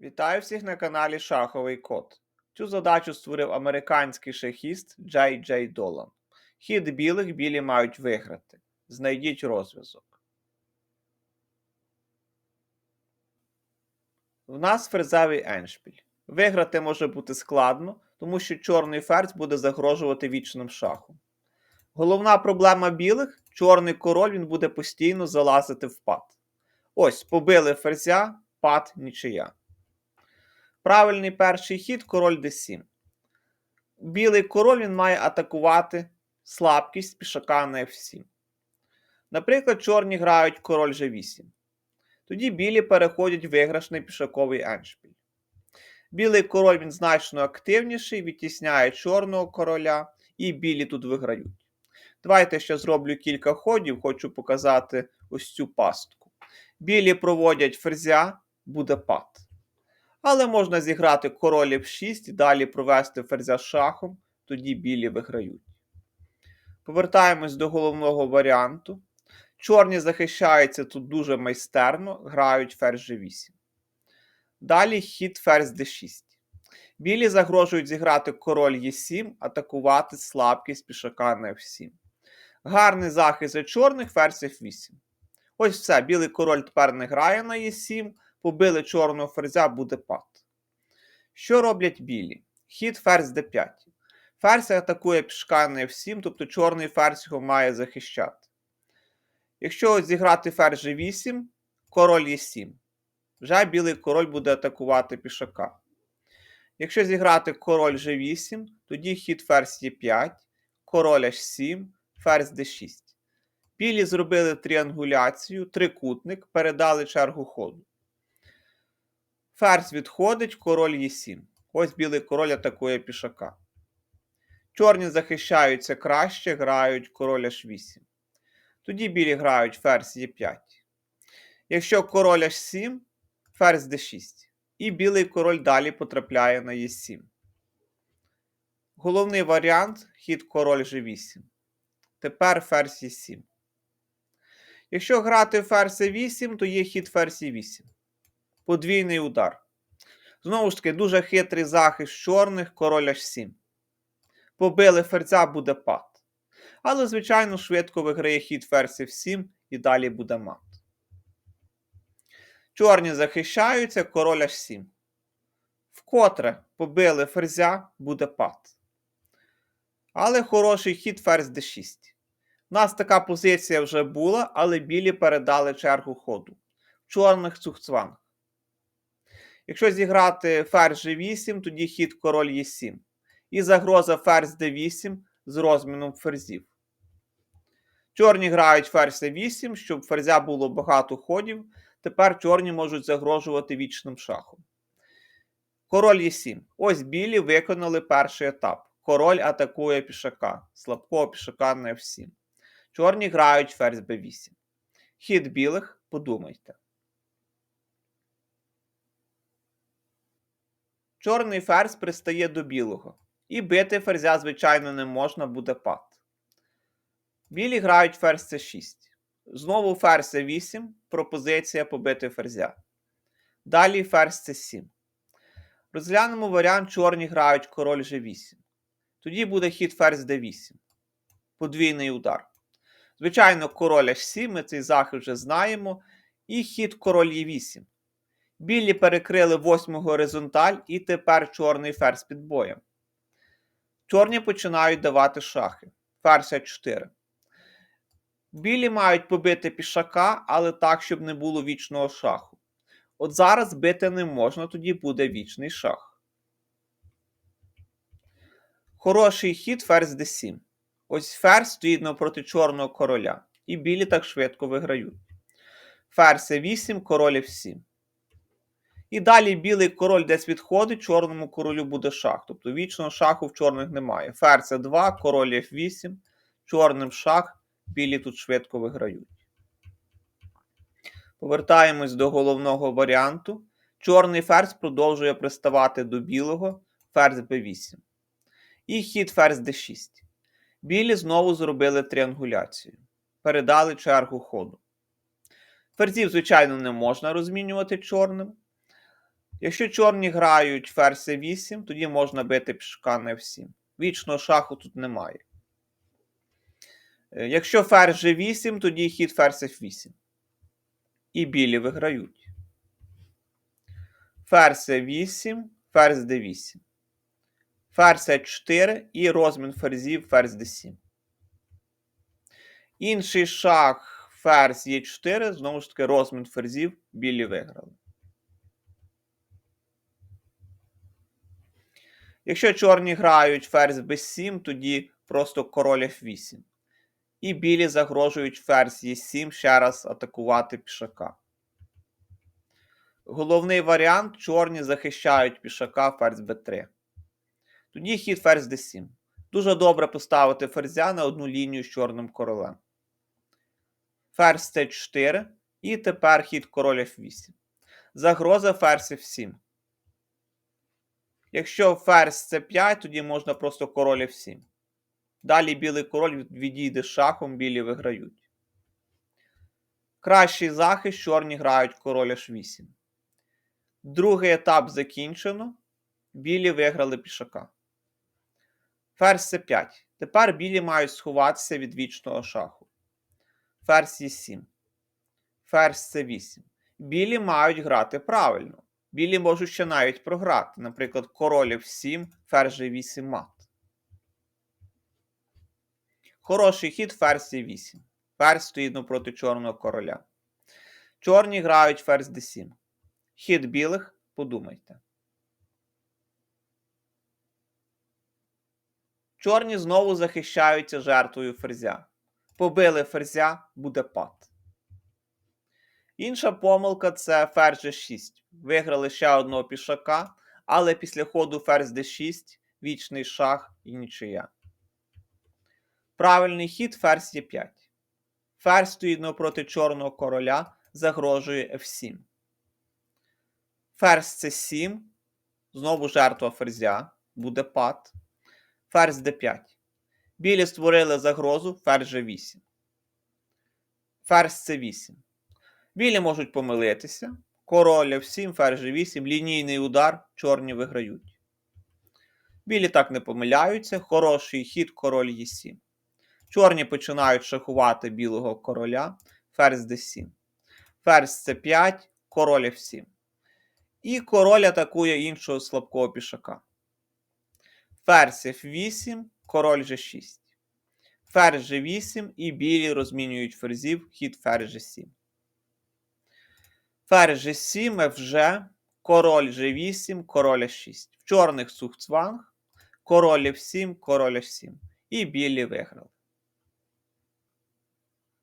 Вітаю всіх на каналі Шаховий Код. Цю задачу створив американський шахіст Джей Джей Долан. Хід білих білі мають виграти. Знайдіть розв'язок. В нас ферзевий еншпіль. Виграти може бути складно, тому що чорний ферзь буде загрожувати вічним шахом. Головна проблема білих чорний король він буде постійно залазити в пад. Ось, побили ферзя, пад нічия. Правильний перший хід король d7. Білий король він має атакувати слабкість пішака на f7. Наприклад, чорні грають король g8. Тоді білі переходять в виграшний пішаковий еншпіль. Білий король він значно активніший, відтісняє чорного короля, і білі тут виграють. Давайте ще зроблю кілька ходів, хочу показати ось цю пастку. Білі проводять ферзя, буде пад. Але можна зіграти король f6 і далі провести ферзя шахом, тоді білі виграють. Повертаємось до головного варіанту. Чорні захищаються тут дуже майстерно, грають ферзь g8. Далі хід ферзь d6. Білі загрожують зіграти король e7, атакувати слабкість пішака на f7. Гарний захист за чорних ферзь f8. Ось все, білий король тепер не грає на e7, побили чорного ферзя, буде пад. Що роблять білі? Хід ферзь d5. Ферзь атакує пішка на f7, тобто чорний ферзь його має захищати. Якщо зіграти ферзь g8, король e7. Вже білий король буде атакувати пішака. Якщо зіграти король g8, тоді хід ферзь e5, король h7, ферзь d6. Білі зробили тріангуляцію, трикутник, передали чергу ходу. Ферзь відходить, король Е7. Ось білий король атакує пішака. Чорні захищаються краще, грають король H8. Тоді білі грають ферзь Е5. Якщо король H7, ферзь d6. І білий король далі потрапляє на Е7. Головний варіант хід король G8. Тепер ферзь Е7. Якщо грати ферзь Е8, то є хід ферзь Е8 подвійний удар. Знову ж таки, дуже хитрий захист чорних, король H7. Побили ферзя, буде пад. Але, звичайно, швидко виграє хід ферзь F7 і далі буде мат. Чорні захищаються, король H7. Вкотре побили ферзя, буде пад. Але хороший хід ферзь d6. У нас така позиція вже була, але білі передали чергу ходу. Чорних цухцванг. Якщо зіграти ферзь G8, тоді хід король Е7. І загроза ферзь d8 з розміном ферзів. Чорні грають ферзь e8, щоб ферзя було багато ходів. Тепер чорні можуть загрожувати вічним шахом. Король Е7. Ось білі виконали перший етап. Король атакує пішака. Слабкого пішака на F7. Чорні грають ферзь b8. Хід білих, подумайте. Чорний ферзь пристає до білого. І бити ферзя, звичайно, не можна, буде пад. Білі грають ферзь c6. Знову ферзь c8, пропозиція побити ферзя. Далі ферзь c7. Розглянемо варіант чорні грають король g8. Тоді буде хід ферзь d8. Подвійний удар. Звичайно, король h7, ми цей захист вже знаємо. І хід король e8. Білі перекрили восьму горизонталь, і тепер чорний ферзь під боєм. Чорні починають давати шахи. Ферзь 4. Білі мають побити пішака, але так, щоб не було вічного шаху. От зараз бити не можна, тоді буде вічний шах. Хороший хід ферзь d7. Ось ферзь стоїть навпроти чорного короля. І білі так швидко виграють. Ферзь 8 король f7. І далі білий король десь відходить, чорному королю буде шах. Тобто вічного шаху в чорних немає. Ферзь 2, король f8, чорним шах, білі тут швидко виграють. Повертаємось до головного варіанту. Чорний ферзь продовжує приставати до білого, ферзь b8. І хід ферзь d6. Білі знову зробили тріангуляцію. Передали чергу ходу. Ферзів, звичайно, не можна розмінювати чорним. Якщо чорні грають ферзь 8, тоді можна бити пішака на F7. Вічного шаху тут немає. Е, Якщо ферзь G8, тоді хід ферзь F8. І білі виграють. Ферзь F8, ферзь D8. Ферзь H4 і розмін ферзів ферзь D7. Інший шах ферзь Е4, знову ж таки, розмін ферзів, білі виграли. Якщо чорні грають ферзь b7, тоді просто король f8. І білі загрожують ферзь e7 ще раз атакувати пішака. Головний варіант чорні захищають пішака ферзь b3. Тоді хід ферзь d7. Дуже добре поставити ферзя на одну лінію з чорним королем. Ферзь c4 і тепер хід король f8. Загроза ферзь f7. Якщо ферзь c5, тоді можна просто король f7. Далі білий король відійде шахом, білі виграють. Кращий захист, чорні грають король h8. Другий етап закінчено. Білі виграли пішака. Ферзь c5. Тепер білі мають сховатися від вічного шаху. Ферзь e7. Ферзь c8. Білі мають грати правильно. Білі можуть ще навіть програти. Наприклад, король f7, ферзь g8 мат. Хороший хід ферзь e8. Ферзь стоїть напроти чорного короля. Чорні грають ферзь d7. Хід білих, подумайте. Чорні знову захищаються жертвою ферзя. Побили ферзя, буде пад. Інша помилка це ферзь G6. Виграли ще одного пішака, але після ходу ферзь D6, вічний шах і нічия. Правильний хід ферзь Е5. Ферзь стоїть навпроти чорного короля, загрожує F7. Ферзь C7. Знову жертва ферзя. Буде пад. Ферзь D5. Білі створили загрозу ферзь G8. Ферзь C8. Білі можуть помилитися. Король F7, ферзь G8, лінійний удар, чорні виграють. Білі так не помиляються. Хороший хід король Е7. Чорні починають шахувати білого короля, ферзь d7. Ферзь c5, король f7. І король атакує іншого слабкого пішака. Ферзь f8, король g6. Ферзь g8 і білі розмінюють ферзів, хід ферзь g7. Ферзь g7, fg, король g8, король h6. В чорних сухцванг, король f7, король h7. І білі виграли.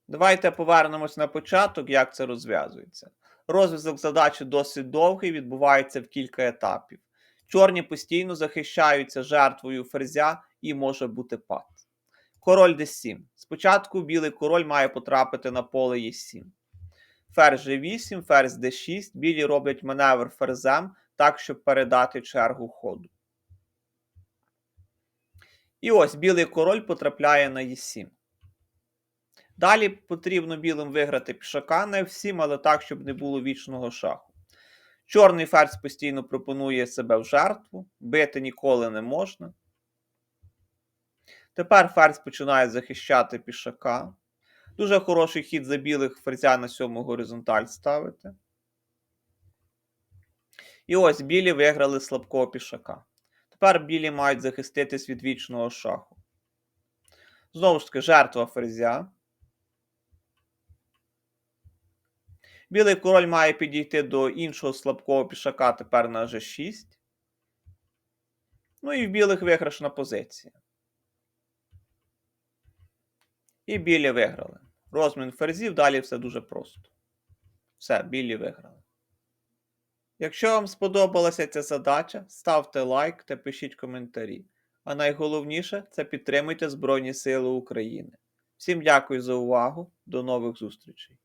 Давайте повернемось на початок, як це розв'язується. Розв'язок задачі досить довгий, відбувається в кілька етапів. Чорні постійно захищаються жертвою ферзя і може бути пад. Король d7. Спочатку білий король має потрапити на поле e7. Ферзь g8, ферзь d6. Білі роблять маневр ферзем так, щоб передати чергу ходу. І ось білий король потрапляє на e7. Далі потрібно білим виграти пішака на F7, але так, щоб не було вічного шаху. Чорний ферзь постійно пропонує себе в жертву, бити ніколи не можна. Тепер ферзь починає захищати пішака. Дуже хороший хід за білих ферзя на сьому горизонталь ставити. І ось білі виграли слабкого пішака. Тепер білі мають захиститись від вічного шаху. Знову ж таки, жертва ферзя. Білий король має підійти до іншого слабкого пішака тепер на G6. Ну і в білих виграшна позиція. І білі виграли. Розмін ферзів, далі все дуже просто. Все, білі виграли. Якщо вам сподобалася ця задача, ставте лайк та пишіть коментарі. А найголовніше це підтримуйте Збройні Сили України. Всім дякую за увагу. До нових зустрічей!